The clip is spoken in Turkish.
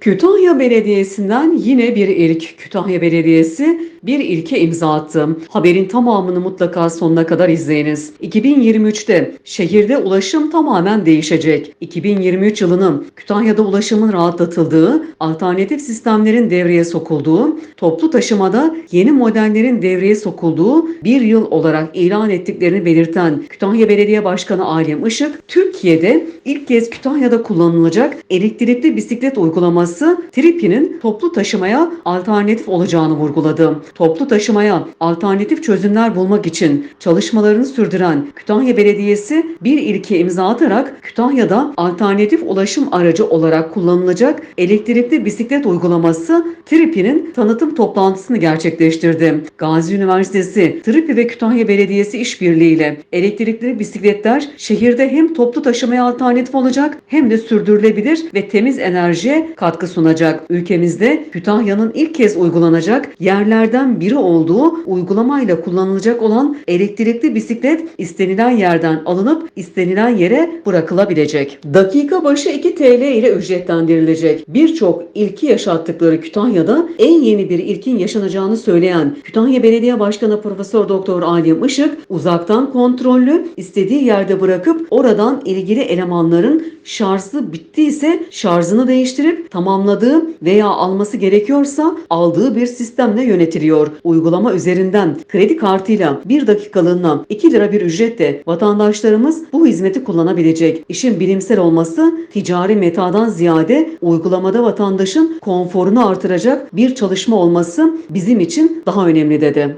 Kütahya Belediyesi'nden yine bir ilk. Kütahya Belediyesi bir ilke imza attı. Haberin tamamını mutlaka sonuna kadar izleyiniz. 2023'te şehirde ulaşım tamamen değişecek. 2023 yılının Kütahya'da ulaşımın rahatlatıldığı, alternatif sistemlerin devreye sokulduğu, toplu taşımada yeni modellerin devreye sokulduğu bir yıl olarak ilan ettiklerini belirten Kütahya Belediye Başkanı Alem Işık, Türkiye'de ilk kez Kütahya'da kullanılacak elektrikli bisiklet uygulaması Tripi'nin toplu taşımaya alternatif olacağını vurguladı. Toplu taşımaya alternatif çözümler bulmak için çalışmalarını sürdüren Kütahya Belediyesi bir ilke imza atarak Kütahya'da alternatif ulaşım aracı olarak kullanılacak elektrikli bisiklet uygulaması Tripi'nin tanıtım toplantısını gerçekleştirdi. Gazi Üniversitesi, Tripi ve Kütahya Belediyesi işbirliğiyle elektrikli bisikletler şehirde hem toplu taşımaya alternatif olacak hem de sürdürülebilir ve temiz enerjiye katkı sunacak. Ülkemizde Kütahya'nın ilk kez uygulanacak yerlerden biri olduğu uygulamayla kullanılacak olan elektrikli bisiklet istenilen yerden alınıp istenilen yere bırakılabilecek. Dakika başı 2 TL ile ücretlendirilecek. Birçok ilki yaşattıkları Kütahya'da en yeni bir ilkin yaşanacağını söyleyen Kütahya Belediye Başkanı Profesör Doktor Alem Işık uzaktan kontrollü istediği yerde bırakıp oradan ilgili elemanların şarjı bittiyse şarjını değiştirip tamamladığı veya alması gerekiyorsa aldığı bir sistemle yönetiliyor. Uygulama üzerinden kredi kartıyla 1 dakikalığına 2 lira bir ücretle vatandaşlarımız bu hizmeti kullanabilecek. İşin bilimsel olması ticari metadan ziyade uygulamada vatandaşın konforunu artıracak bir çalışma olması bizim için daha önemli dedi.